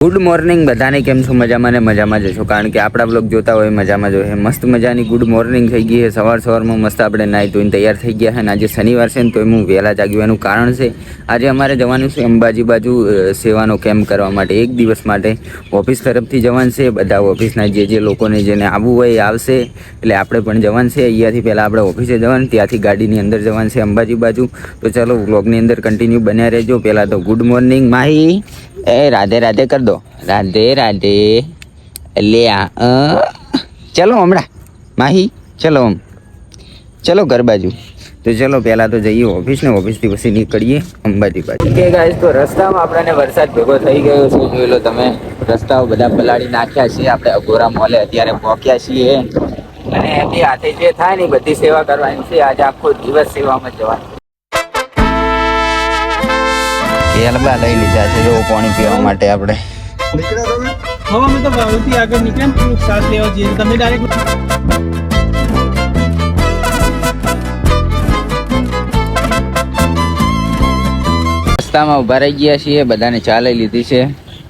Good morning બધાને કેમ છો? મજામાં ને મજામાં જ છો? કારણ કે આપણા બ્લોગ જોતા હોય મજામાં જો હે મસ્ત મજાની ગુડ મોર્નિંગ થઈ ગઈ છે. સવાર સવારમાં મસ્ત આપણે નાહી ધોઈને તૈયાર થઈ ગયા છે અને આજે શનિવાર છે ને તો હું વહેલા જાગ્યું એનું કારણ છે. આજે અમારે જવાનું છે અંબાજી બાજુ સેવાનો કેમ્પ કરવા માટે. એક દિવસ માટે ઓફિસ તરફથી જવાનું છે. બધા ઓફિસના જે જે લોકોને જેને આવવું હોય એ આવશે. એટલે આપણે પણ જવાનું છે. અહીંયાથી પહેલાં આપણે ઓફિસે જવાનું, ત્યાંથી ગાડીની અંદર જવાનું છે અંબાજી બાજુ. તો ચાલો બ્લોગની અંદર કન્ટિન્યુ બન્યા રહેજો. પહેલાં તો ગુડ મોર્નિંગ માહી. એ રાધે રાધે કર દો. રાધે રાધે. લે આ. ચલો હમણાં. માહી, ચલો આમ ચલો ઘર બાજુ. તો ચલો પહેલાં તો જઈએ ઓફિસ ને, ઓફિસથી પછી નીકળીએ અંબાજી બાજુ. કે ગાઈસ તો રસ્તામાં આપણને વરસાદ ભેગો થઈ ગયો છે. જોઈ લો તમે, રસ્તાઓ બધા પલાળી નાખ્યા છીએ આપણે અઘોરા મોલે અત્યારે પહોંચ્યા છીએ. અને એમની હાથે જે થાય ને બધી સેવા કરવાની છે. આજે આખો દિવસ સેવામાં જવાનું કેલબા લઈ લીધા છે જો પાણી પીવા માટે આપણે. હવે અમે તો વાવથી આગળ નીકળ્યા ને થોડુંક સાથ લેવા જઈએ. તમે ડાયરેક્ટ રસ્તામાં ઊભા રહી ગયા છીએ બધાને ચા લઈ લીધી છે.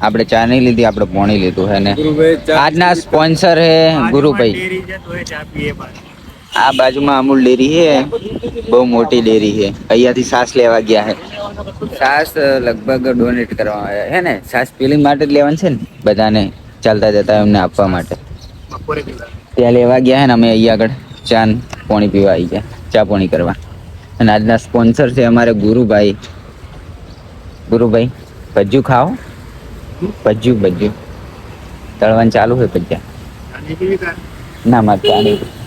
આપણે ચા નહીં લીધી આપણે પોણી લીધું છે ને? આજના સ્પોન્સર હે ગુરુભાઈ. આ બાજુમાં અમૂલ ડેરી છે. બહુ મોટી ડેરી છે. અહીંયાથી સાસ લેવા ગયા છે. સાસ લગભગ ડોનેટ કરવા આવ્યા. હે ને? સાસ પીલિંગ માટે જ લેવાની છે ને? બધાને ચાલતા જતા એમને આપવા માટે. ત્યાં લેવા ગયા ને અમે અહીંયા આગળ. ચા પાણી પીવા આવી ગયા. ચા પાણી કરવા. અને આજના સ્પોન્સર છે અમારે ગુરુભાઈ. ગુરુભાઈ, ભજ્જુ ખાઓ. ભજ્જુ ભજ્જુ. તળવાનું ચાલુ હોય ભજ્જા. ના, મારે ચા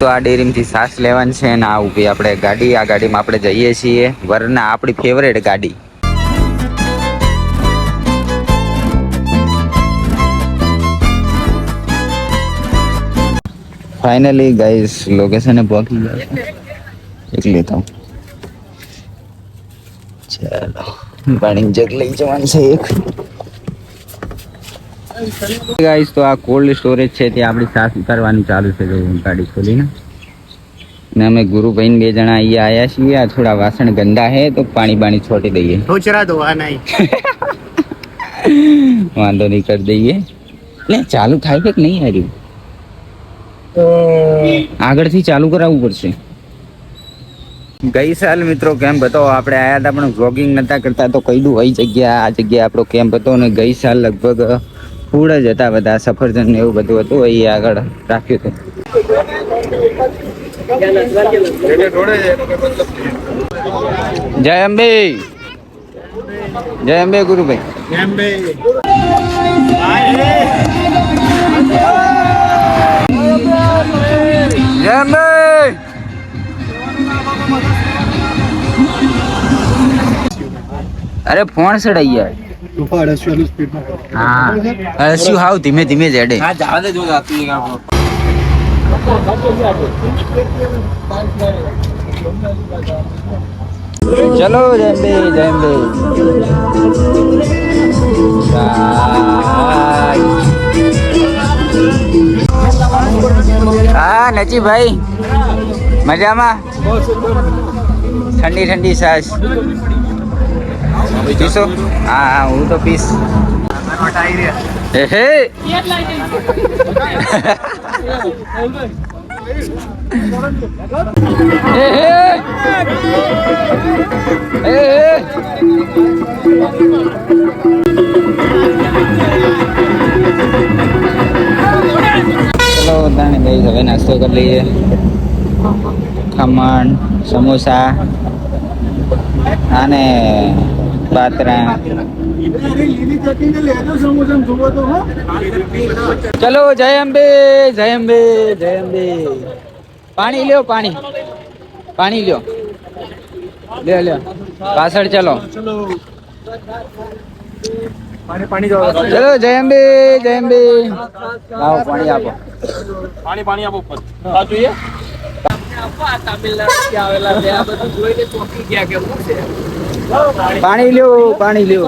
તો આ ડેરીમાંથી સાસ લેવાની છે ને આ ઊભી આપણે ગાડી, આ ગાડીમાં આપણે જઈએ છીએ. વરના આપણી ફેવરેટ ગાડી. ફાઇનલી ગાઈસ લોકેશને પહોંચી ગયા છે. એક ચાલો પાણી જગ લઈ જવાનું છે એક. ગાઈસ તો આ કોલ્ડ સ્ટોરેજ છે તે આપણી સાસ ઉતારવાની ચાલુ છે ગાડી ખોલીને. ને અમે ગુરુભાઈ બે જણા અહીંયા આયા છીએ આ થોડા વાસણ ગંદા હે તો પાણી બાણી છોટી દઈએ. ઠોચરા ધોવા નહીં. વાંધો નહીં કરી દઈએ. ને ચાલુ થાય છે કે નહીં હાર્યું આગળથી ચાલુ કરાવવું પડશે. ગઈ સાલ મિત્રો કેમ્પ હતો આપણે આયા હતા પણ વ્લોગિંગ નતા કરતા તો કઈડું હોય જગ્યા આ જગ્યા આપણો કેમ્પ હતો ને ગઈ સાલ લગભગ ફૂડ જ હતા બધા, સફરજન ને એવું બધું હતું, એ આગળ રાખ્યું હતું. જય અંબે. જય અંબે ગુરુભાઈ. જય અંબે. અરે ફોન સડાઈ હા. શું હાવ ધીમે ધીમે જડે હા જવા દે જો જાતું ચલો જયંબે જયંબે હા નચી ભાઈ મજામાં? ઠંડી ઠંડી સાસ. પીશો હા હા હું તો પીશ હે હે હે હે હે ચલો તાણે ભાઈ હવે નાસ્તો કરી લઈએ ખમણ સમોસા અને પાતરા. ચલો જય અંબે જય અંબે જય અંબે. પાણી લ્યો પાણી. પાણી લ્યો. લ્યો લ્યો. પાછળ ચલો. ચલો પાણી પાણી જવા ચલો જય અંબે જય અંબે. લાવો પાણી આપો. પાણી પાણી આપો ઉપર. આ જોઈએ? પાણી લ્યો પાણી લ્યો.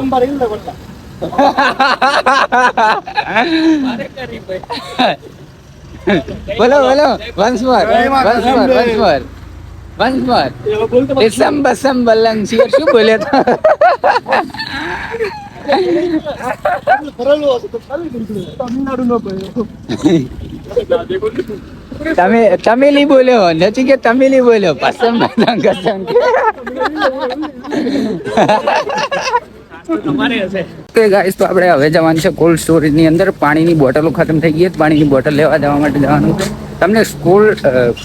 બોલો બોલો. Once more once more once more once more ઇસમ બસમ બલંગ શિવર શું તો? તમિલનાડુ નો. તમે તમિલી બોલ્યો નથી કે તમિલી બોલ્યો પસંદ કે. ગાઈસ તો આપણે હવે જવાનું છે કોલ્ડ સ્ટોરેજની અંદર. પાણીની બોટલો ખતમ થઈ ગઈ છે. પાણીની બોટલ લેવા જવા માટે જવાનું છે. તમને કોલ્ડ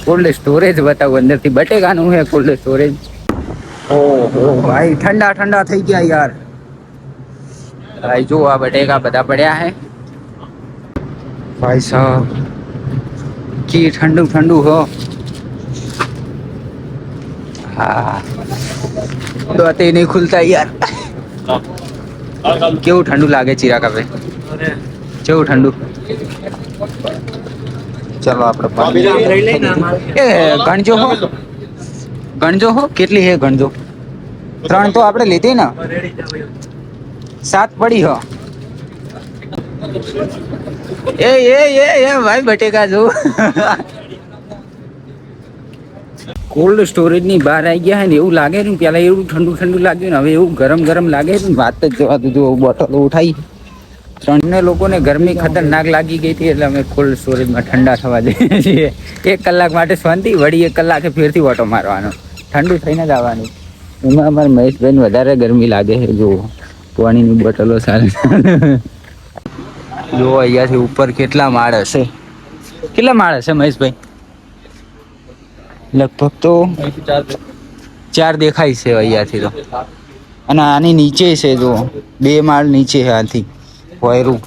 કોલ્ડ સ્ટોરેજ બતાવું અંદરથી બટેકાનું છે કોલ્ડ સ્ટોરેજ ઓહો ભાઈ ઠંડા ઠંડા થઈ ગયા યાર. ભાઈ જો આ બટેકા બધા પડ્યા હે ભાઈ સાહેબ कि ठंडू ठंडू हो। हाँ। तो आते ही नहीं खुलता यार। क्यों ठंडू लागे चीरा का क्यों ठंडू? चलो आप गणजो हो। गणजो हो? હો કેટલી હે ગણજો ત્રણ તો આપણે લીધી ને સાત પડી એ એ એ એ, ભાઈ બટેકા જો. કોલ્ડ સ્ટોરેજની બહાર આવી ગયા ને એવું લાગે ને? પેલા એવું ઠંડુ ઠંડુ લાગ્યું ને, હવે એવું ગરમ ગરમ લાગે ને? વાત જ જવા દીધું બોટલો ઉઠાઈ. ત્રણને લોકોને ગરમી ખતરનાક લાગી ગઈ હતી, એટલે અમે કોલ્ડ સ્ટોરેજમાં ઠંડા થવા જઈએ છીએ. એક કલાક માટે શાંતિ, વળી એક કલાકે ફેરથી ઓટો મારવાનો. ઠંડુ થઈને જ આવવાનું. એમાં અમારા મહેશભાઈને વધારે ગરમી લાગે છે જો પાણીની બોટલો સારી જો અહીંયાથી ઉપર કેટલા માળ હશે કેટલા માળ હશે મહેશભાઈ? લગભગ તો ચાર દેખાય છે અહીંયાથી તો. અને આની નીચે છે જો બે માળ નીચે છે આથી વાયરું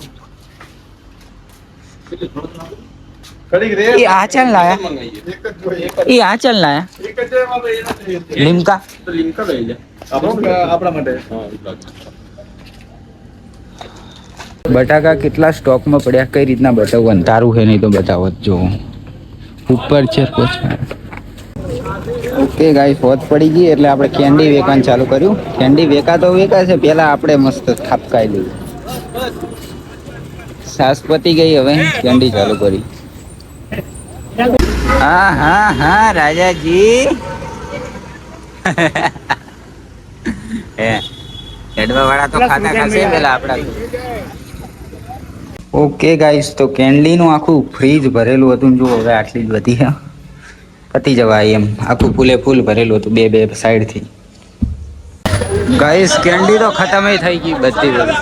એ આ ચાલ લાયા. એ આ ચાલ લાયા. આપણા માટે. બટાકા કેટલા સ્ટોકમાં પડ્યા? કઈ રીતના બતાવું અંધારું છે નહીં તો બતાવો જો. ઉપર છે ઓકે ગાઈ ફોત પડી ગઈ એટલે આપણે કેન્ડી વેકાણ ચાલુ કર્યું. કેન્ડી વેકા તો વેકા છે પેલા આપણે મસ્ત ખાપકાઈ લીધું સાસ પતી ગઈ હવે, કેન્ડી ચાલુ કરી. હા હા હા, રાજાજી. હે હેડવા વાળા તો ખાતા ખાશે, પેલા આપડા ઓકે ગાઈસ તો કેન્ડીનું આખું ફ્રીજ ભરેલું હતું જો હવે આટલી જ વધી પતી જવાય એમ. આખું ફૂલે ફૂલ ભરેલું હતું બે બે સાઈડથી. ગાઈસ કેન્ડી તો ખતમ થઈ ગઈ બધી બધી.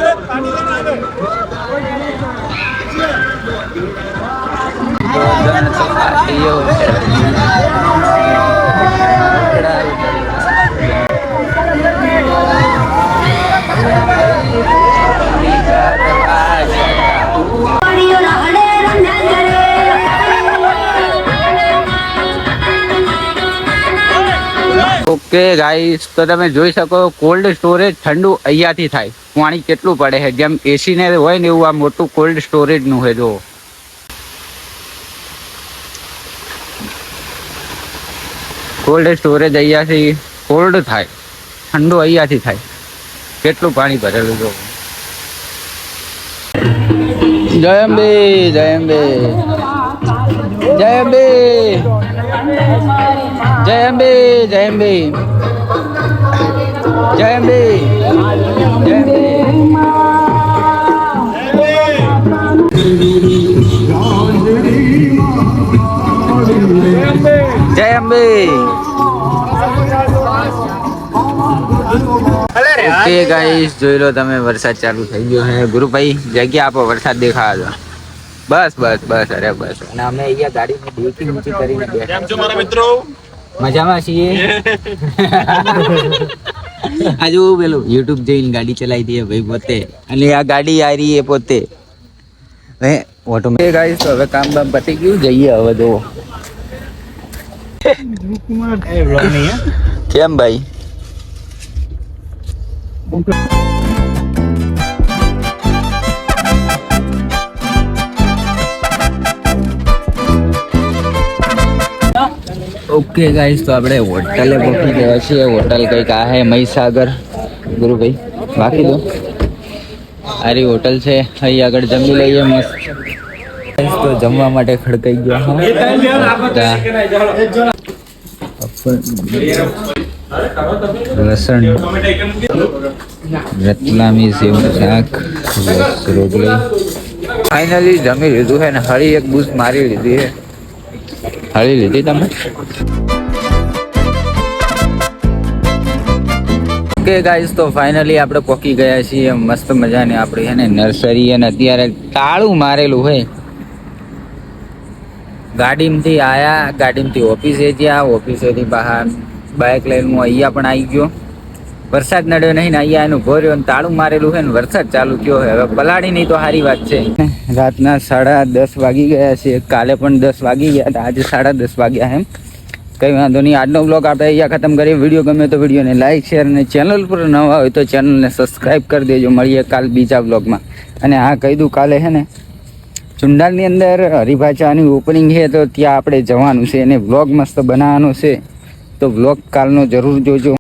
ઓકે ગાઈસ તો તમે જોઈ શકો કોલ્ડ સ્ટોરેજ ઠંડુ અહીંયાથી થાય. પાણી કેટલું પડે છે? જેમ એસી ને હોય ને એવું, આ મોટું કોલ્ડ સ્ટોરેજનું છે જો કોલ્ડ સ્ટોરેજ અહીંયાથી કોલ્ડ થાય. ઠંડુ અહીંયાથી થાય. કેટલું પાણી ભરેલું જો જય અંબે, જય जय अम्बे जय अम्बे जय अम्बे जय अम्बे जय अम्बे ઓકે ગાઈસ જોઈ લો તમે વરસાદ ચાલુ થઈ ગયો હે ગુરુભાઈ જગ્યા આપો વરસાદ દેખાડો બસ બસ બસ અરે બસ અને અમે અહીંયા ગાડીની ડ્યુટી ઊંચી કરીને બેઠા છો મારા મિત્રો મજામાં છીએ? આજુ પેલું યુટ્યુબ જોઈને ગાડી ચલાવી દઈએ ભાઈ પોતે. અને આ ગાડી આ રહી એ પોતે. હવે ઓટો મે. ગાઈસ હવે કામ બામ પતી ગયું. જઈએ હવે જો કેમ ભાઈ? ઓકે ગાઈસ તો આપણે હોટલે પહોંચી ગયા છીએ. હોટલ કંઈક આ હે, મહીસાગર. ગુરુભાઈ, બાકી દો આરી હોટલ છે. અહીં આગળ જમી લઈએ મસ્ત. તો જમવા માટે ખડકાઈ ગયા હા. લસણ, રતલામી સેવું શાક રોગલી ફાઇનલી જમી લીધું છે ને, હળી એક બૂસ મારી લીધી છે હળી લીધી તમે? ઓકે ગાઈસ તો ફાઇનલી આપણે પોકી ગયા છીએ. મસ્ત મજાની આપણી છે ને નર્સરી અને અત્યારે તાળું મારેલું હોય. ગાડીમાંથી આયા, ગાડીમાંથી ઓફિસે ગયા, ઓફિસેથી બહાર બાઇક લઈને હું અહીંયા પણ આવી ગયો. વરસાદ નડ્યો નહીં ને અહીંયા એનું ભર્યો તાળું મારેલું છે ને વરસાદ ચાલુ થયો હવે પલાળી નહીં તો સારી વાત છે. રાતના સાડા દસ વાગી ગયા છે કાલે પણ દસ વાગી ગયા હતા. આજે સાડા દસ વાગ્યા એમ. કંઈ વાંધો નહીં. આજનો બ્લોગ આપણે અહીંયા ખતમ કરીએ. વીડિયો ગમે તો વિડીયોને લાઈક શેર અને ચેનલ પર નવા હોય તો ચેનલને સબસ્ક્રાઈબ કરી દેજો. મળીએ કાલ બીજા બ્લોગમાં અને હા, કહી દઉં, કાલે છે ને ચુંડાલની અંદર હરિભાચાની ઓપનિંગ છે, તો ત્યાં આપણે જવાનું છે અને વ્લોગ મસ્ત બનાવવાનો છે. તો વ્લોગ કાલનો જરૂર જોજો.